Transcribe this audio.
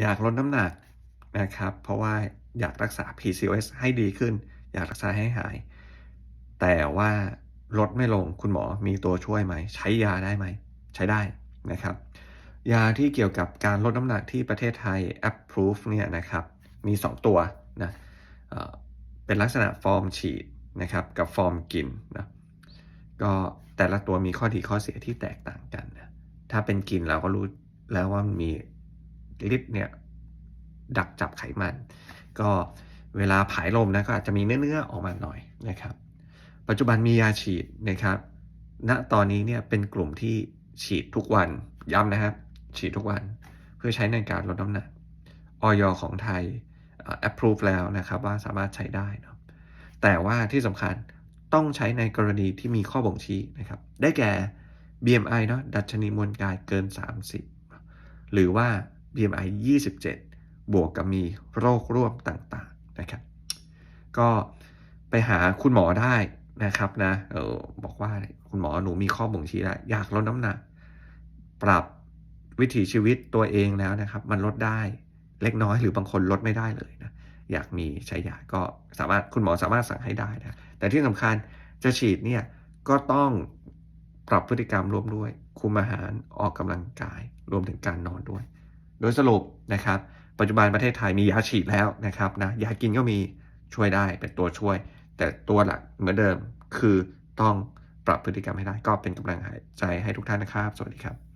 อยากลดน้ำหนักนะครับ เพราะว่าอยากรักษา PCOS ให้ดีขึ้น อยากรักษาให้หาย แต่ว่าลดไม่ลงคุณหมอมีตัวช่วยไหม ใช้ยาได้ไหม ใช้ได้นะครับ ยาที่เกี่ยวกับการลดน้ำหนักที่ประเทศไทย approve เนี่ยนะครับ มี 2 ตัวนะเเป็นลักษณะฟอร์มฉีดนะครับ กับฟอร์มกินนะก็แต่ละตัวมีข้อดีข้อเสียที่แตกต่างกันนะถ้าเป็นกินเราก็รู้แล้วว่ามันมี ฤทธิ์เนี่ยดักจับไขมัน ก็เวลาผายลมนะก็อาจจะมีเนื้อๆออกมาหน่อยนะครับ ปัจจุบันมียาฉีดนะครับณตอนนี้เนี่ยเป็นกลุ่มที่ฉีดทุกวันย้ำนะครับ ฉีดทุกวันเพื่อใช้ในการลดน้ำหนักออยของไทยเอ่อ approve แล้วนะครับว่าสามารถใช้ได้นะแต่ว่าที่สำคัญต้องใช้ในกรณีที่มีข้อบ่งชี้นะครับ ได้แก่ BMI เนาะดัชนีมวลกายเกิน 30 หรือว่า BMI 27 บวกกับมีโรคร่วมต่างๆนะครับ ก็ไปหาคุณหมอได้นะครับนะเออบอกว่าคุณหมอหนูมีข้อบ่งชี้แล้วอยากลดน้ำหนัก ปรับวิถีชีวิตตัวเองแล้วนะครับ มันลดได้เล็กน้อยหรือบางคนลดไม่ได้เลยนะอยากมีใช้ยาก็สามารถคุณหมอสามารถสั่งให้ได้นะแต่ที่สำคัญจะฉีดเนี่ยก็ต้องปรับพฤติกรรมร่วมด้วย คุมอาหารออกกำลังกาย รวมถึงการนอนด้วย โดยสรุปนะครับ ปัจจุบันประเทศไทยมียาฉีดแล้วนะครับนะยากินก็มีช่วยได้เป็นตัวช่วย แต่ตัวหลักเหมือนเดิมคือต้องปรับพฤติกรรมให้ได้ก็เป็นกำลังใจให้ทุกท่านนะครับ สวัสดีครับ